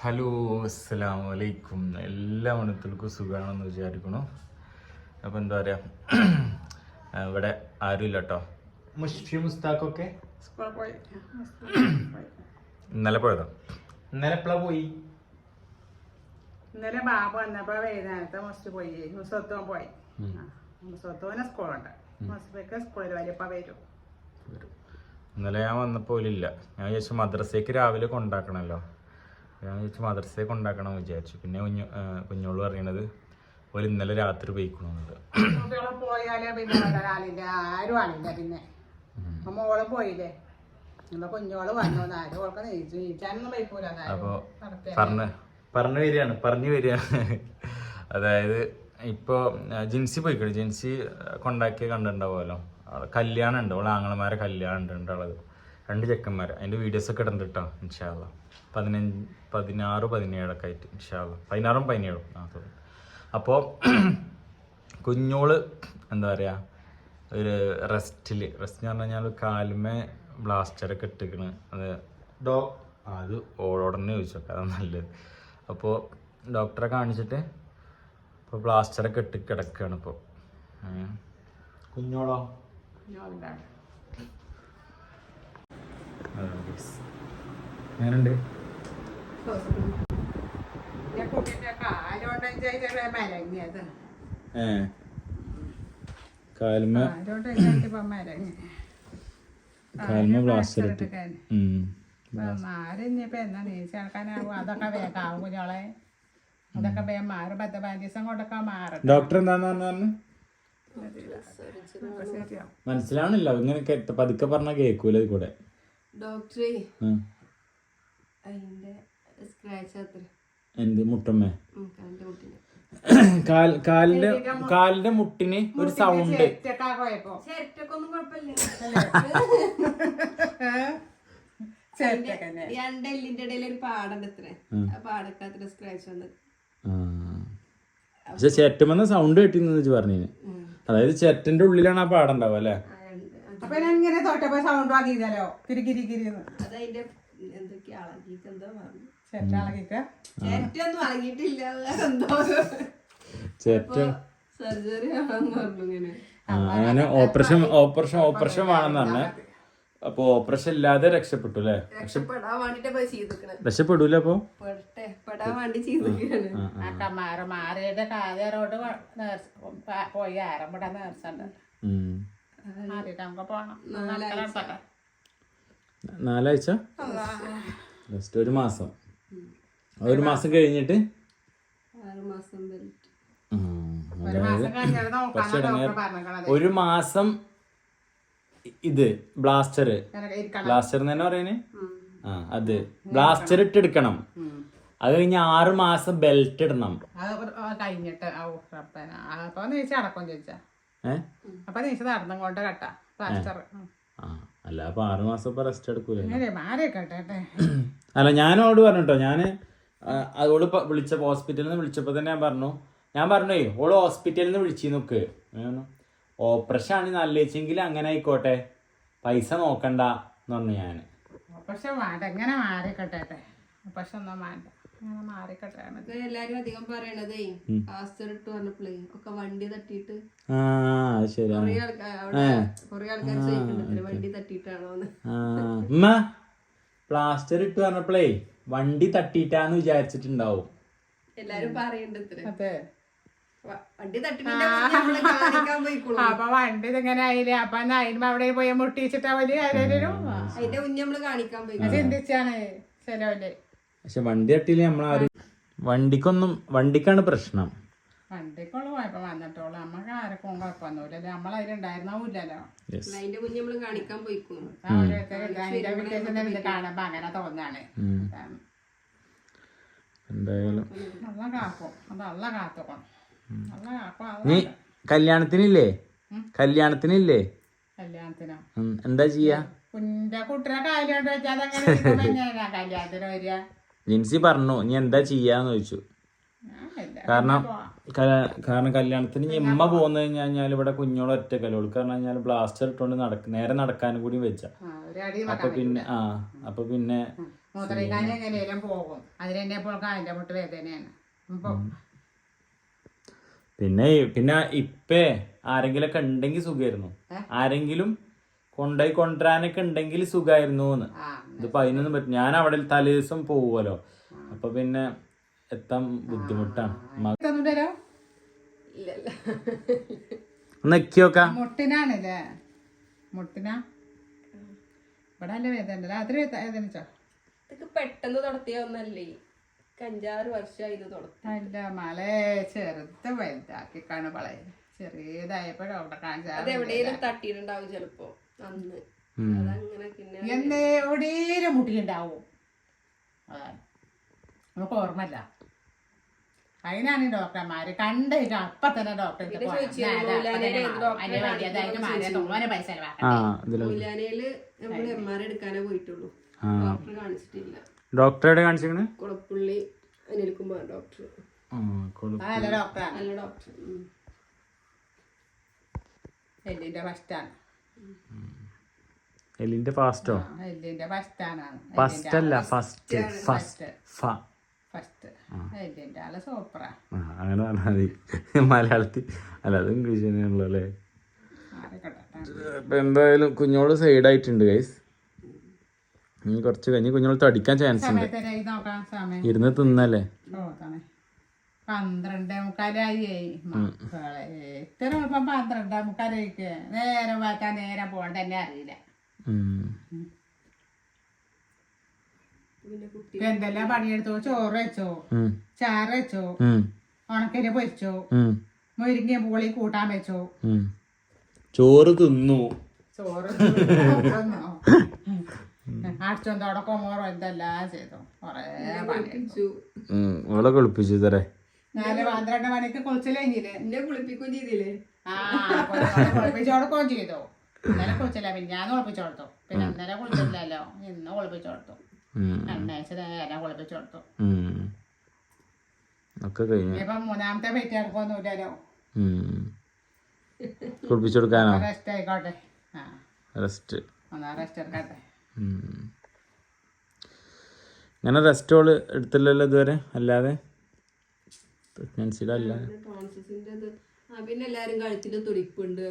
Hello അസ്സാം വലൈക്കും എല്ലാ മണത്തിൽക്കും സുഖമാണെന്ന് വിചാരിക്കണു അപ്പം എന്താ പറയുക ഇവിടെ ആരുമില്ല കേട്ടോ മുഷ്ഫി മുസ്താഖൊക്കെ? ഇന്നലെ പോയതോ? ഇന്നലെ എപ്പോഴാ പോയി? ഇന്നലെ ബാബു വന്നപ്പോ വൈകുന്നേരത്തെ മസ്റ്റ് പോയി. മുസ്വത്തുവൻ പോയി. മുസ്വത്തുവിന് സ്കൂളുണ്ട്. മസ്റ്റ് സ്കൂളിൽ വരും വരും. ഇന്നലെ ഞാൻ വന്നപ്പോൾ ഇല്ല ഞാൻ വിചാരിച്ചു മദ്രസയ്ക്ക് രാവിലെ കൊണ്ടാക്കണമല്ലോ ഞാൻ വിചാരിച്ചു മദ്രസയെ കൊണ്ടാക്കണം വിചാരിച്ചു. പിന്നെ കുഞ്ഞു കുഞ്ഞോൾ പറയണത് ഒരു ഇന്നലെ രാത്രി പോയിക്കണമെന്നുണ്ട് പോയാലേ പിന്നെ ആരും ആളില്ല പിന്നെ. മോളും പോയില്ലേ? അപ്പോൾ പറഞ്ഞ് പറഞ്ഞു വരികയാണ് പറഞ്ഞു വരികയാണ് അതായത് ഇപ്പോൾ ജിൻസി പോയിക്കോളൂ ജിൻസി കൊണ്ടാക്കി കണ്ടിട്ടുണ്ടാവുമല്ലോ അവിടെ കല്യാണം ഉണ്ട് അവളെ ആങ്ങളമാരെ കല്യാണം ഉണ്ട് ഉണ്ടാവുള്ളത് രണ്ട് ചെക്കന്മാർ അതിന്റെ വീഡിയോസ് ഒക്കെ ഇടുന്നുണ്ട് കേട്ടോ ഇൻഷാല്ല പതിനഞ്ച് പതിനാറ് പതിനേഴൊക്കെ ആയിട്ട് ഇൻഷാല്ല പതിനാറും പതിനേഴും. ആ സോറി അപ്പോൾ കുഞ്ഞോൾ എന്താ പറയുക ഒരു റെസ്റ്റിൽ റെസ്റ്റ് എന്ന് പറഞ്ഞു കഴിഞ്ഞാൽ കാലുമേ ബ്ലാസ്റ്ററൊക്കെ ഇട്ടിക്കണ് അത് ഡോ അത് ഓടോടനെ ചോദിച്ചോക്കെ അതാണ് നല്ലത്. അപ്പോൾ ഡോക്ടറെ കാണിച്ചിട്ട് ഇപ്പോൾ ബ്ലാസ്റ്ററൊക്കെ ഇട്ട് കിടക്കുകയാണ് ഇപ്പോൾ കുഞ്ഞോളോ? ബ്ലാസ്റ്റർ എന്നാ അതൊക്കെ വേഗാവും കുഞ്ഞോളെ. അതൊക്കെ വേഗം മാറും. പത്ത് പതിനഞ്ച് ദിവസം കൊണ്ടൊക്കെ മാറും ഡോക്ടർ എന്താന്ന് പറഞ്ഞു? മനസ്സിലാവണില്ല. ഇങ്ങനെ പതുക്കെ പറഞ്ഞാൽ കേൾക്കൂല ഇത് കൂടെ. ഡോക്ടറെ. അതിന്റെ സ്ക്രാച്ച് അത്ര എന്ത് മുട്ടമ്മേ? കാലിന്റെ കാലിന്റെ മുട്ടിന് ഒരു സൗണ്ട് രണ്ട് എല്ലിന്റെ ഇടയിൽ ഒരു പാടുണ്ട് അത്ര ആ. പാടൊക്കെ അത്ര സ്ക്രാച്ച് വന്നത് പക്ഷെ ചേട്ടമെന്ന സൗണ്ട് കേട്ടിന്ന് വെച്ച് പറഞ്ഞു അതായത് ചെറ്റന്റെ ഉള്ളിലാണ് ആ പാടുണ്ടാവുക അല്ലേ? അപ്പൊ ഞാൻ ഇങ്ങനെ തൊട്ടപ്പോ സൗണ്ട് വാങ്ങിയതല്ലോ. കിരി കിരി അതതിന്റെ എന്തൊക്കെയാ പറഞ്ഞു? ചെറ്റാളക്കിട്ട് ചേറ്റൊന്നും അളകിയിട്ടില്ല. ചേറ്റ സർജറി ആണെന്ന് പറഞ്ഞു ഇങ്ങനെ. അങ്ങനെ ഓപ്പറേഷൻ ഓപ്പറേഷൻ ഓപ്പറേഷൻ വേണമെന്ന് പറഞ്ഞേ. അപ്പൊ ഓപ്പറേഷൻ ഇല്ലാതെ രക്ഷപ്പെട്ടു അല്ലേ? രക്ഷപ്പെടാൻ വേണ്ടിട്ട് രക്ഷപ്പെടൂല അപ്പൊ? മാറിയുടെ കാതേറോട് പോയി. നാലാഴ്ച. ജസ്റ്റ് ഒരു മാസം. ഒരു മാസം കഴിഞ്ഞിട്ട്. ഒരു മാസം കഴിഞ്ഞാൽ നോക്കാനാ ഡോക്ടർ പറഞ്ഞത് ഒരു മാസം ഇത് ബ്ലാസ്റ്റർ ബ്ലാസ്റ്റർ തന്നെ പറയുന്നത് ആ അത്. ബ്ലാസ്റ്റർ ഇട്ടെടുക്കണം അത് കഴിഞ്ഞ് ആറ് മാസം ബെൽറ്റ് ഇടണം. കഴിഞ്ഞിട്ട് അപ്പൊ അടക്കം ചോദിച്ചാ? ഏ? അപ്പൊ നീച്ച നടന്നും കൊണ്ട് കട്ട പ്ലാസ്റ്റർ അല്ല അപ്പൊ ആറ് മാസം ഇപ്പൊ റെസ്റ്റ് എടുക്കൂലേ അല്ല ഞാനോട് പറഞ്ഞിട്ടോ ഞാൻ അതോട് വിളിച്ച ഹോസ്പിറ്റലിൽ നിന്ന് വിളിച്ചപ്പോ തന്നെ ഞാൻ പറഞ്ഞു. ഞാൻ പറഞ്ഞേ ഓൾ ഹോസ്പിറ്റലിൽ നിന്ന് വിളിച്ചു നോക്ക് ഓപ്പറേഷൻ ആണ് നല്ലേച്ചെങ്കിൽ അങ്ങനെ ആയിക്കോട്ടെ. പൈസ നോക്കണ്ട എന്ന് പറഞ്ഞു ഞാൻ. പക്ഷെ വേണ്ട. എങ്ങനെ മാറിക്കട്ടെ. പക്ഷെ ഒന്നും വേണ്ട. ഇങ്ങനെ മാറി കെട്ടാ മതി ഇത് എല്ലാരും അധികം പറയണതേ ആസ്റ്റർ ഇട്ട് പറഞ്ഞപ്പോഴേ ഒക്കെ വണ്ടി തട്ടിയിട്ട്. കൊറേ ആൾക്കാർ ചോദിക്കുന്നുണ്ട് വണ്ടി തട്ടിയിട്ടാണോന്ന് പ്ലാസ്റ്റർ ഇട്ട് പറഞ്ഞപ്പോഴേ വണ്ടി തട്ടിയിട്ടാന്ന് വിചാരിച്ചിട്ടുണ്ടാവും. എല്ലാരും പറയുന്നുണ്ട് അപ്പൊ വണ്ടി ഇതിങ്ങനെ ആയില്ലേ? അപ്പൊ അതിന് അവിടെ പോയി മുട്ടിച്ചിട്ടാ അതിന്റെ മുന്നേ കാണിക്കാൻ പോയി ചിന്തിച്ചാണ് പക്ഷെ വണ്ടി തട്ടിയില്ല നമ്മളാരും വണ്ടിക്കൊന്നും വണ്ടിക്കാണ് പ്രശ്നം. വണ്ടിക്കുള്ള കുഴപ്പം വന്നിട്ടുള്ളൂ നമുക്ക് ആർക്കും നമ്മളതിലുണ്ടായിരുന്നില്ലല്ലോ അതിന്റെ കാണിക്കാൻ പോയിക്കോളൂ. അതിന്റെ വ്യത്യാസം ഇത് കാണുമ്പോ അങ്ങനെ തോന്നാണ്. എന്തായാലും. നല്ല കാക്കും അത് നല്ല കാത്തോക്കണം നീ കല്യാണത്തിനില്ലേ? കല്യാണത്തിനില്ലേ? എന്താ ചെയ്യാ? ജിൻസി പറഞ്ഞു നീ എന്താ ചെയ്യാന്ന് ചോദിച്ചു. കാരണം കാരണം കല്യാണത്തിന് ഇനി എമ്മ പോന്നു കഴിഞ്ഞാൽ ഇവിടെ കുഞ്ഞോളെ ഒറ്റക്കല്ലോ കാരണം ഞാൻ ബ്ലാസ്റ്റർ ഇട്ടുകൊണ്ട് നടക്ക നേരെ നടക്കാനും കൂടി വെച്ച. അപ്പൊ പിന്നെ ആ അപ്പൊ പിന്നെ പോകും. ഇപ്പോൾ കാലിന്റെ മുട്ട് വേദനയാണ്. പിന്നെ പിന്നെ ഇപ്പേ ആരെങ്കിലൊക്കെ ഉണ്ടെങ്കിൽ സുഖമായിരുന്നു ആരെങ്കിലും കൊണ്ടുപോയി കൊണ്ടുവരാനൊക്കെ ഉണ്ടെങ്കിൽ സുഖമായിരുന്നു എന്ന് ഇതിപ്പോ അതിനൊന്നും പറ്റും ഞാൻ അവിടെ തലേ ദിവസം പോവുമല്ലോ അപ്പൊ പിന്നെ എത്താൻ ബുദ്ധിമുട്ടാണ്. മുട്ടിനാണല്ലേ? മുട്ടിനാ? ഇവിടെ വേദന. രാത്രി വേദനിച്ചോ പെട്ടെന്ന് തുടത്തിയ ഒന്നല്ലേ അഞ്ചാറ് വർഷമായി ഇത് തുടക്കം അല്ല മളെ ചെറുത് വലുതാക്കിക്കാണ് കാണുമ്പളെ ചെറിയതായപ്പോഴും അവിടെ കാണിച്ചാൽ എവിടെയെങ്കിലും തട്ടിയിട്ടുണ്ടാവും ചിലപ്പോ അന്ന്. അതങ്ങനെ പിന്നെ എന്ന് എവിടെയും മുട്ടിയുണ്ടാവും നമുക്ക് ഓർമ്മല്ല അതിനാണ് ഡോക്ടർമാര് കണ്ടിട്ട് അപ്പൊ തന്നെ ഡോക്ടർ പൈസ നമ്മൾ എം ആർ എടുക്കാനേ പോയിട്ടുള്ളൂ. ഡോക്ടർ കാണിച്ചിട്ടില്ല. ഡോക്ടറെ കാണിച്ചിരിക്കണേ? കുളപ്പുള്ളി അനിൽകുമാർ ഡോക്ടർ. അതല്ല ഡോക്ടറാണ് നല്ല ഡോക്ടർ. എല്ലിന്റെ ഫസ്റ്റാണ് എലിന്റെ ഫാസ്റ്റോ എല്ലിന്റെ ഫസ്റ്റാണ് ഫസ്റ്റ് അല്ല ഫസ്റ്റ് ഫസ്റ്റ് ഫ. ഫസ്റ്റ് എല്ലിന്റെ ആൾ സൂപ്പറാ ആ, അങ്ങനെ പറഞ്ഞാൽ മതി. മലയാളത്തിൽ അല്ല അത് ഇംഗ്ലീഷ് തന്നെയാണല്ലോ അല്ലേ? എന്തായാലും കുഞ്ഞോട് സൈഡ് ആയിട്ടുണ്ട് ഗൈസ് ഇനി കുറച്ച് കഴിഞ്ഞ് കുഞ്ഞുങ്ങൾ തടിക്കാൻ ചാൻസ് ഉണ്ട്. ഇരുന്ന് തിന്നല്ലേ? പന്ത്രണ്ടേ മുക്കാലായി ഇത്ര എളുപ്പം പന്ത്രണ്ടേ മുക്കാലായിക്ക്. നേരം വാക്കാൻ നേരം പോകണ്ട തന്നെ അറിയില്ല. ഉം. പിന്നെ കുട്ടി ഇപ്പൊ എന്തെല്ലാം പണിയെടുത്തോ? ചോറ് വെച്ചോ? ചാറ് വെച്ചോ? പൊരിച്ചോ? മുരിങ്ങ പൂളി കൂട്ടാൻ വെച്ചോ? ചോറ് തിന്നു. ചോറ് അടിച്ചോന്തോടൊക്കെ മോറോ എന്തെല്ലാം ചെയ്തു. കൊറേ പണിയെടുത്തു. ഉം. ഓളെ കുളിപ്പിച്ചു തരേ പന്ത്രണ്ട് മണിക്ക് കുളിച്ചില്ല കഴിഞ്ഞില്ലേ? എന്നെ കുളിപ്പിക്കുകയും ചെയ്തില്ലേ? ആ കുളിപ്പിച്ചോടക്കുകയും ചെയ്തു. ഇന്നലെ കുളിച്ചില്ല പിന്നെ ഞാൻ കുളിപ്പിച്ചു കൊടുത്തു പിന്നെ ഇന്നലെ കുളിച്ചില്ലല്ലോ. ഇന്ന് കുളിപ്പിച്ചു കൊടുത്തു ഉം. രണ്ടാഴ്ച നേരം കുളിപ്പിച്ചു കൊടുത്തു ഉം. ഒക്കെ കഴിഞ്ഞു. ഇനിയിപ്പം മൂന്നാമത്തെ പെറ്റി ഇറക്കൊന്നുമില്ലല്ലോ ഉം. കുളിപ്പിച്ചു കൊടുക്കാനോ റെസ്റ്റ് ആയിക്കോട്ടെ. ആ. റെസ്റ്റ് ഒന്നാ റെസ്റ്റ് എടുക്കട്ടെ. ഇങ്ങനെ റെസ്റ്റ് ഓൾ എടുത്തില്ലല്ലോ ഇതുവരെ? അല്ലാതെ? പ്രഗ്നൻസിയുടെ അല്ലാതെ പിന്നെ എല്ലാരും തുടിപ്പുണ്ട്.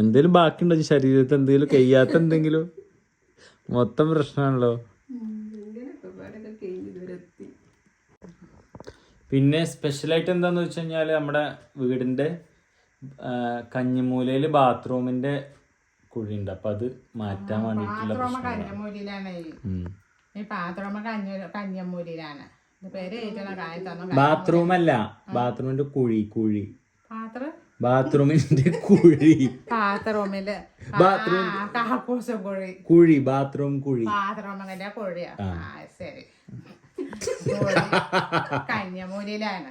എന്തേലും ബാക്കിയുണ്ടോ ശരീരത്തിൽ എന്തേലും കഴിയാത്ത എന്തെങ്കിലും? മൊത്തം പ്രശ്നമാണല്ലോ പിന്നെ സ്പെഷ്യലായിട്ട് എന്താന്ന് വെച്ച് കഴിഞ്ഞാൽ നമ്മുടെ വീടിന്റെ ആ, കഞ്ഞിമൂലയിൽ ബാത്റൂമിന്റെ ഉണ്ട് അപ്പൊ അത് മാറ്റാൻ വേണ്ടിയിട്ടുള്ള പാത്രോമ കഞ്ഞമൂലിയിലാണ്. ഈ കഞ്ഞ കഞ്ഞമൂലിയിലാണ്. പേര് ഏറ്റവും കാലത്തൊന്നും ബാത്റൂം അല്ല ബാത്റൂമിന്റെ കുഴി കുഴി. ബാത്റൂമിന്റെ കുഴി. ബാത്റൂമിൽ. ബാത്റൂം കുഴി. കുഴി ബാത്റൂം കുഴി. ബാത്റൂമിന്റെ കുഴിയാ. ശരി. കഞ്ഞമൂലിയിലാണ്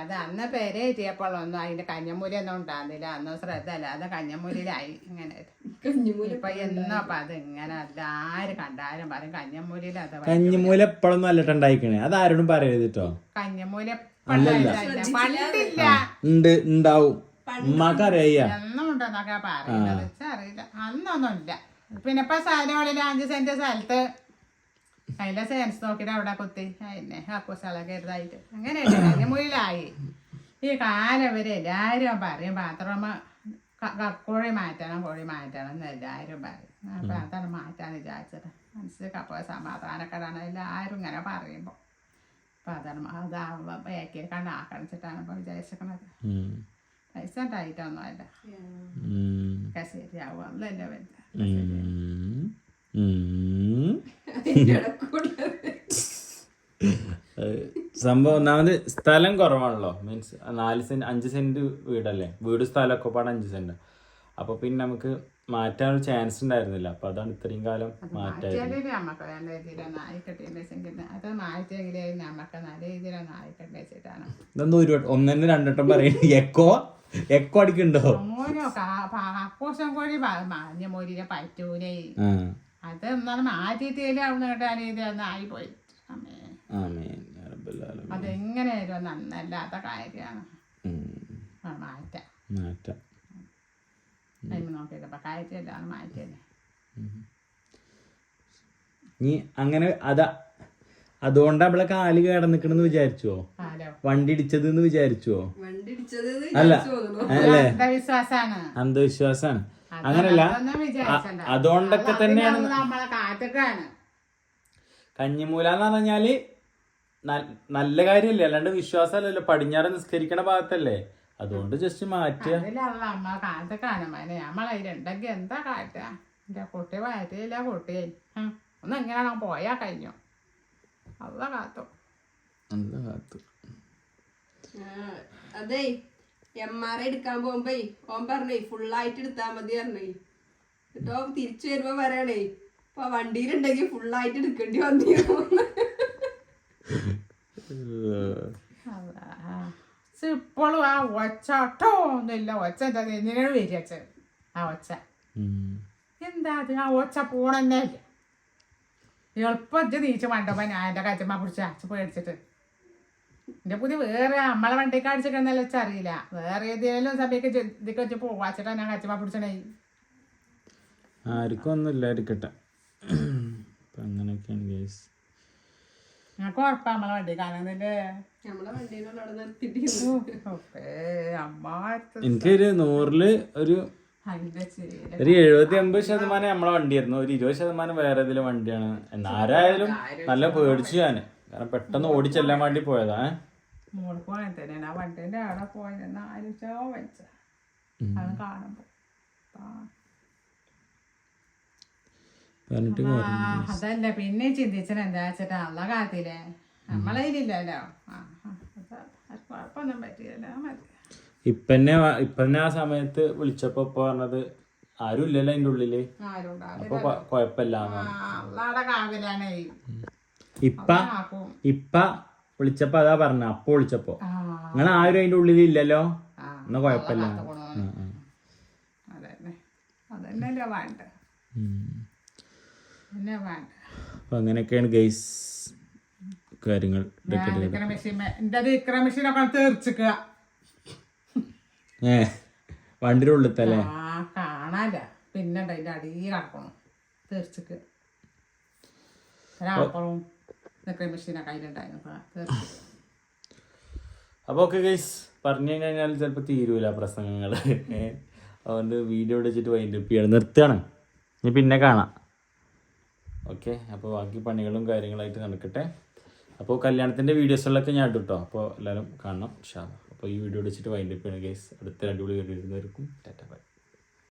അത് അന്ന് പേര് എത്തിയപ്പോഴൊന്നും അതിന്റെ കഞ്ഞമൂലി ഒന്നും ഉണ്ടാകുന്നില്ല അന്ന് ശ്രദ്ധ അല്ല അത് കഞ്ഞമൂലിയിലായി ഇങ്ങനെ. ഇപ്പൊ എന്നപ്പ അത് ഇങ്ങനെ എല്ലാരും കണ്ടാലും പറയും കഞ്ഞമൂലിയിൽ അത് കഞ്ഞിമൂല എപ്പോഴൊന്നും അല്ലട്ട ഉണ്ടായിക്കണേ. അത് ആരോടും പറയരുത് കേട്ടോ കഞ്ഞമൂലി പണ്ടില്ല. പണ്ടില്ല ഉണ്ട് ഉണ്ടാവും. ഉമ്മാക്കറിയ എന്നും ഉണ്ടെന്നൊക്കെ പറയുന്നത് അറിയില്ല. അന്നൊന്നും ഇല്ല. പിന്നെ ഇപ്പൊ സ്ഥലങ്ങളിൽ അഞ്ച് സെന്റ് സ്ഥലത്ത് അതിന്റെ സെൻസ് നോക്കിട്ട് അവിടെ കുത്തി. അതിനെ കക്കൂസളൊക്കെ അങ്ങനെ അതിന് മുയിലായി ഈ കാലം വരെ എല്ലാവരും പറയും പാത്രം കോഴി മാറ്റണം കോഴി മാറ്റണം എന്ന് എല്ലാവരും പറയും. പാത്രം മാറ്റാൻ വിചാരിച്ചത് മനസ്സിൽ കപ്പ സമാധാനക്കെടാണ് എല്ലാവരും ഇങ്ങനെ പറയുമ്പോ. പാത്രം അതാവുമ്പോൾ അതാവുമ്പോ ബേക്കിൽ കണ്ടാക്കണിച്ചിട്ടാണ് ഇപ്പൊ വിചാരിച്ചിരിക്കണത്. പൈസ ഉണ്ടായിട്ടൊന്നും അല്ല ഒക്കെ ശരിയാവും. അല്ല എന്റെ വലുത് സംഭവം ഒന്നാമത് സ്ഥലം കുറവാണല്ലോ. മീൻസ് നാല് സെന്റ് അഞ്ച് സെന്റ് വീടല്ലേ? വീട് സ്ഥലമൊക്കെ പാടെ അഞ്ച് സെന്റ്. അപ്പൊ പിന്നെ നമുക്ക് മാറ്റാനുള്ള ചാൻസ് ഉണ്ടായിരുന്നില്ല. അപ്പൊ അതാണ് ഇത്രയും കാലം മാറ്റാൻ ഇതൊന്നും ഒരു വട്ടം ഒന്നെ രണ്ടട്ടം പറയുന്നത് എക്കോ? എക്കോ അടിക്കണ്ടോ മോനോ കാക്കൂസം കോഴി പറ്റൂലേ? അത് എന്നാലും മാറ്റിയിട്ടേലും അവിടെ കേട്ടാ രീതിയിലൊന്നും ആയിപ്പോയി. അതെങ്ങനെയായാലും നന്നല്ലാത്ത കാര്യമാണ്. മാറ്റാം. മാറ്റാം. നീ അങ്ങനെ അതാ അതുകൊണ്ട് അവളെ കാൽ കേടന്നിക്കണെന്ന് വിചാരിച്ചോ? ആലോ വണ്ടി ഇടിച്ചത് എന്ന് വിചാരിച്ചോ? അല്ല അല്ലേ? അന്ധവിശ്വാസാണ്. അന്ധവിശ്വാസാണ്. അങ്ങനല്ല. അതുകൊണ്ടൊക്കെ തന്നെയാണ് കഞ്ഞിമൂല എന്ന് പറഞ്ഞാൽ നല്ല കാര്യല്ലേ? അല്ലാണ്ട് വിശ്വാസമല്ലല്ലോ പടിഞ്ഞാറ് നിസ്കരിക്കണ ഭാഗത്തല്ലേ? അതുകൊണ്ട് ജസ്റ്റ് ഉണ്ടെങ്കിൽ എന്താ കാറ്റ എന്റെ കുട്ടി വയറ്റില്ല കുട്ടി. ഹും. ഒന്ന് എങ്ങനെയാണോ പോയാ കഴിഞ്ഞു. കാത്തു. കാത്തു. അതേ. എം ആർ ഐ എടുക്കാൻ പോകുമ്പോ ഓൻ പറഞ്ഞേ ഫുള്ളായിട്ട് എടുത്താൽ മതി പറഞ്ഞേ. എന്നിട്ടോ തിരിച്ചു വരുമ്പോ പറയണേ ഇപ്പൊ വണ്ടിയിലുണ്ടെങ്കിൽ ഫുള്ളായിട്ട് എടുക്കേണ്ടി വന്നിരുന്നു ഇപ്പോഴും ആ ഒച്ച ഒട്ടോ ഒന്നുമില്ല. ഒച്ച എന്താ എന്തിനാണ് വരിക ആ ഒച്ച. ഉം. എന്താ അത്? ആ ഒച്ച പോണെന്നെ ഇല്ല എളുപ്പം ഇജ്ജ് നീച്ച് മണ്ടപ്പോ ഞാൻ എന്റെ കച്ചമ്മ പിടിച്ച് അച്ഛ പേടിച്ചിട്ട്. എന്റെ പുതിയ വേറെ നമ്മളെ വണ്ടിക്ക് അടിച്ചിട്ടുണ്ടല്ലോ വെച്ചാൽ അറിയില്ല. വേറെ ഏതെങ്കിലും സഭയൊക്കെ ഇതൊക്കെ വെച്ച് പോവാച്ചിട്ടാ ഞാൻ കച്ചവാ പിടിച്ചണേ ആർക്കും ഒന്നും ഇല്ലായിരിക്കട്ടെ അങ്ങനെയൊക്കെയാണ് ഗേസ് ഞങ്ങൾക്ക് ഉറപ്പാ നമ്മളെ വണ്ടി കാണുന്നില്ലേ എനിക്കൊരു നൂറിൽ ഒരു ഒരു എഴുപത്തി അമ്പത് ശതമാനം നമ്മളെ വണ്ടിയായിരുന്നു. ഒരു ഇരുപത് ശതമാനം വേറെ ഏതെങ്കിലും വണ്ടിയാണ്. എന്നാരായാലും നല്ല പേടിച്ചു ഞാൻ. കാരണം പെട്ടെന്ന് ഓടിച്ചെല്ലാൻ വേണ്ടി പോയതാ അതല്ലേ മോൾക്ക് അങ്ങനെ തന്നെയാണ് ആ വണ്ടീന്റെ അവിടെ പോയി ആലോചിച്ചോ വെച്ച അത് കാണുമ്പോ. ആ. ആ, അതല്ല പിന്നെ ചിന്തിച്ചത് എന്താ വെച്ചിട്ടാ അള്ള കാത്തില്ലേ? നമ്മളതിലില്ലല്ലോ കുഴപ്പമൊന്നും പറ്റിയല്ലോ. മതി. ഇപ്പന്നെ ഇപ്പന്നെ ആ സമയത്ത് വിളിച്ചപ്പോ ഇപ്പൊ പറഞ്ഞത് ആരും ഇല്ലല്ലോ അതിന്റെ ഉള്ളിൽ. അപ്പൊ കൊഴപ്പില്ല ഇപ്പ ഇപ്പ വിളിച്ചപ്പോ അതാ പറഞ്ഞ അപ്പൊ വിളിച്ചപ്പോ. നിങ്ങൾ ആരും അതിന്റെ ഉള്ളിൽ ഇല്ലല്ലോ എന്നാ കൊഴപ്പില്ല. അപ്പൊ അങ്ങനെയൊക്കെയാണ് ഗൈസ് കാര്യങ്ങൾ ഏ വണ്ടിയുടെ ഉള്ളിത്തല്ലേ? ആ കാണാല്ല. പിന്നെ അടിയിൽ കിടക്കണം. തീർച്ചക്ക്. അപ്പൊ ഓക്കെ ഗൈസ് പറഞ്ഞു കഴിഞ്ഞാൽ ചിലപ്പോ തീരൂല പ്രസംഗങ്ങൾ അതുകൊണ്ട് വീഡിയോ വെച്ചിട്ട് വൈൻഡ് അപ്പ് ചെയ്യണം. നിർത്തുകയാണ്. ഇനി പിന്നെ കാണാം. ഓക്കെ അപ്പോൾ ബാക്കി പണികളും കാര്യങ്ങളായിട്ട് നടക്കട്ടെ. അപ്പോൾ കല്യാണത്തിന്റെ വീഡിയോസുകളൊക്കെ ഞാൻ ഇട്ടു കേട്ടോ അപ്പോൾ എല്ലാവരും കാണണം ഷാ അപ്പോൾ ഈ വീഡിയോ വെച്ചിട്ട് വൈൻഡ് അപ്പ് ചെയ്യണം ഗൈസ് അടുത്ത രണ്ടു വീഡിയോ വരുന്നവർക്കും ടാറ്റ ബൈ.